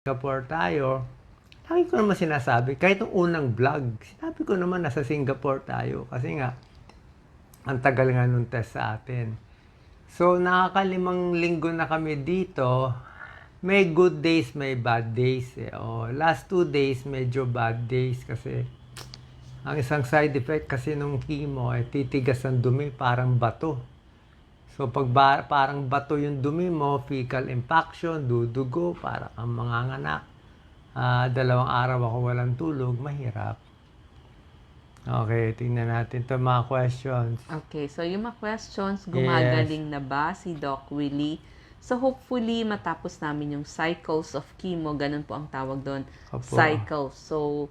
Singapore tayo, lagi ko naman sinasabi, kahit nung unang vlog, sinabi ko naman nasa Singapore tayo. Kasi nga, ang tagal nga nung test sa atin. So, nakakalimang linggo na kami dito. May good days, may bad days. Eh. Oh, last two days, medyo bad days kasi ang isang side effect kasi nung chemo ay titigas ang dumi parang bato. So pag ba- parang bato yung dumi mo, fecal impaction, dudugo, para ang mga anak. Ah, dalawang araw ako walang tulog, mahirap. Okay, tingnan natin ito mga questions. Okay, so yung mga questions, gumagaling na ba si Doc Willie? So hopefully matapos namin yung cycles of chemo, ganun po ang tawag doon, cycles. So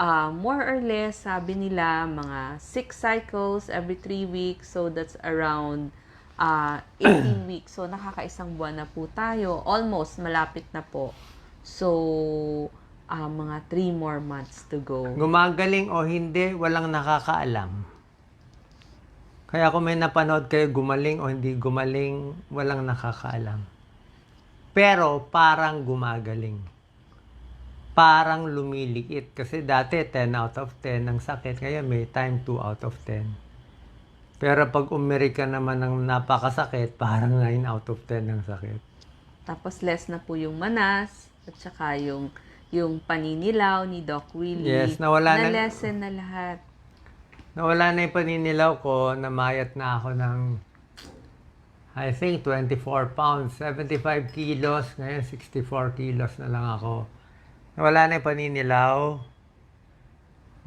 uh, more or less, sabi nila, mga 6 cycles every 3 weeks. So that's around uh, 18 weeks. So nakakaisang buwan na po tayo. Almost, malapit na po. So, uh, mga 3 more months to go. Gumagaling o hindi, walang nakakaalam. Kaya kung may napanood kayo gumaling o hindi gumaling, walang nakakaalam. Pero parang gumagaling. Parang lumiliit. Kasi dati 10 out of 10 ang sakit. Kaya may time 2 out of 10. Pero pag umiri ka naman ng napakasakit, parang 9 out of 10 ang sakit. Tapos less na po yung manas at saka yung yung paninilaw ni Doc Willie. Yes, nawala na- Na-lessen na lahat. Nawala na yung paninilaw ko, namayat na ako ng I think 24 pounds, 75 kilos, ngayon 64 kilos na lang ako. Nawala na yung paninilaw.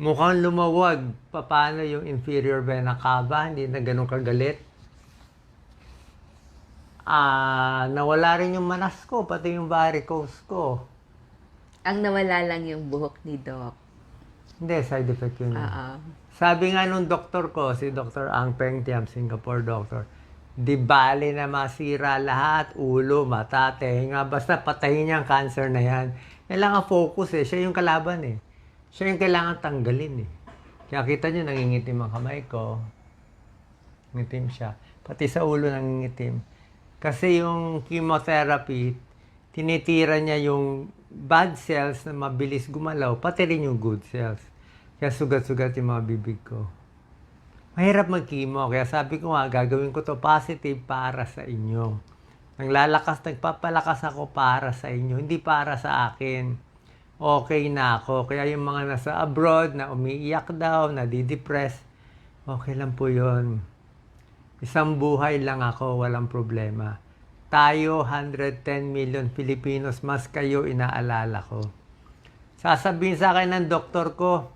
Mukhang lumawag. Paano yung inferior vena cava? Hindi na ganun kagalit. Ah, nawala rin yung manas ko, pati yung varicose ko. Ang nawala lang yung buhok ni Doc. Hindi, side effect yun. Ah, ah. Sabi nga nung doktor ko, si Dr. Ang Peng Tiam, Singapore doctor, di bali na masira lahat, ulo, mata, tenga, basta patayin niya ang cancer na yan. Kailangan focus eh, siya yung kalaban eh. Siya yung kailangan tanggalin eh. Kaya kita niyo, nangingitim ang kamay ko. Ngitim siya. Pati sa ulo nangingitim. Kasi yung chemotherapy, tinitira niya yung bad cells na mabilis gumalaw, pati rin yung good cells. Kaya sugat-sugat yung mga bibig ko. Mahirap mag-chemo, kaya sabi ko nga, gagawin ko to positive para sa inyo. Naglalakas, nagpapalakas ako para sa inyo, hindi para sa akin. Okay na ako. Kaya yung mga nasa abroad na umiiyak daw, na didepress, okay lang po yon. Isang buhay lang ako, walang problema. Tayo, 110 million Filipinos, mas kayo inaalala ko. Sasabihin sa akin ng doktor ko,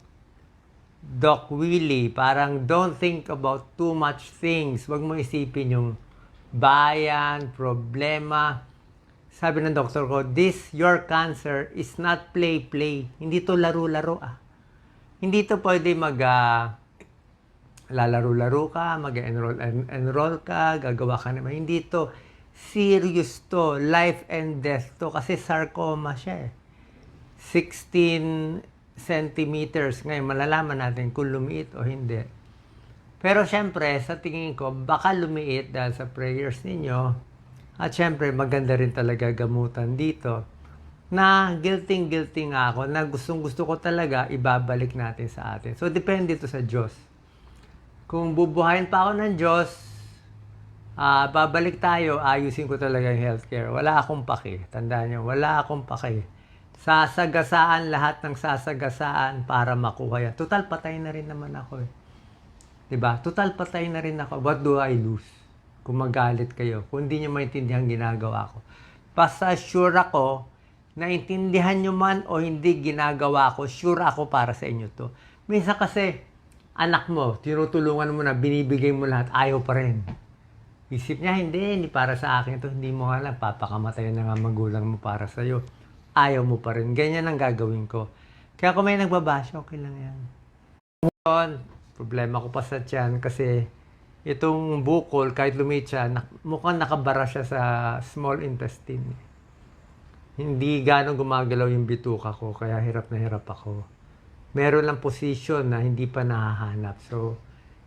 Doc Willie, parang don't think about too much things. Huwag mo isipin yung bayan, problema. Sabi ng doktor ko, this, your cancer is not play-play. Hindi to laro-laro ah. Hindi to pwede mag, ah, lalaro-laro ka, mag-enroll en- enroll ka, gagawa ka naman. Hindi to serious to, life and death to kasi sarcoma siya eh. 16 centimeters. Ngayon, malalaman natin kung lumiit o hindi. Pero syempre, sa tingin ko, baka lumiit dahil sa prayers ninyo. At syempre, maganda rin talaga gamutan dito. Na guilty-guilty nga ako, na gustong-gusto ko talaga, ibabalik natin sa atin. So, depende to sa Diyos. Kung bubuhayin pa ako ng Diyos, ah babalik tayo, ayusin ko talaga yung healthcare. Wala akong paki. Tandaan nyo, wala akong paki. Sasagasaan lahat ng sasagasaan para makuha yan. Total, patay na rin naman ako eh. 'Di ba? Total, patay na rin ako. What do I lose? Kung magalit kayo. Kung hindi nyo maintindihan ginagawa ko. Basta sure ako, naintindihan nyo man o hindi ginagawa ko, sure ako para sa inyo to. Minsan kasi, anak mo, tinutulungan mo na, binibigay mo lahat, ayaw pa rin. Isip niya, hindi, hindi para sa akin to Hindi mo alam, papakamatay na nga magulang mo para sa'yo. Ayaw mo pa rin. Ganyan ang gagawin ko. Kaya kung may nagbabasya, okay lang yan. Problema ko pa sa tiyan kasi itong bukol, kahit lumit siya, nak- mukhang nakabara siya sa small intestine. Hindi ganong gumagalaw yung bituka ko, kaya hirap na hirap ako. Meron lang position na hindi pa nahahanap. So,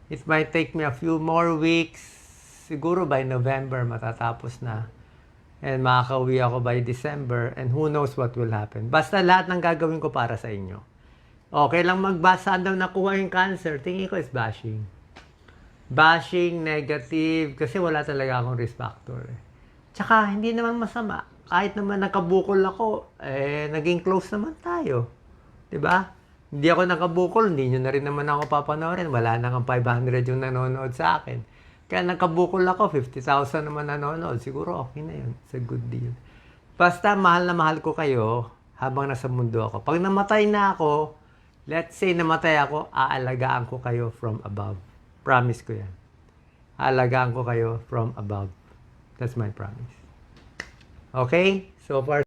it might take me a few more weeks. Siguro by November matatapos na. And makakauwi ako by December and who knows what will happen. Basta lahat ng gagawin ko para sa inyo. Okay lang magbasa daw nakuha yung cancer. Tingin ko is bashing. Bashing, negative, kasi wala talaga akong risk factor. Eh. Tsaka, hindi naman masama. Kahit naman nakabukol ako, eh, naging close naman tayo. ba? Hindi ako nakabukol, hindi nyo na rin naman ako papanoorin. Wala na nga 500 yung nanonood sa akin. Kaya nakabukol ako, 50,000 naman nanonood. Siguro okay na yun. It's a good deal. Basta mahal na mahal ko kayo habang nasa mundo ako. Pag namatay na ako, let's say namatay ako, aalagaan ko kayo from above. Promise ko yan. Aalagaan ko kayo from above. That's my promise. Okay? So far,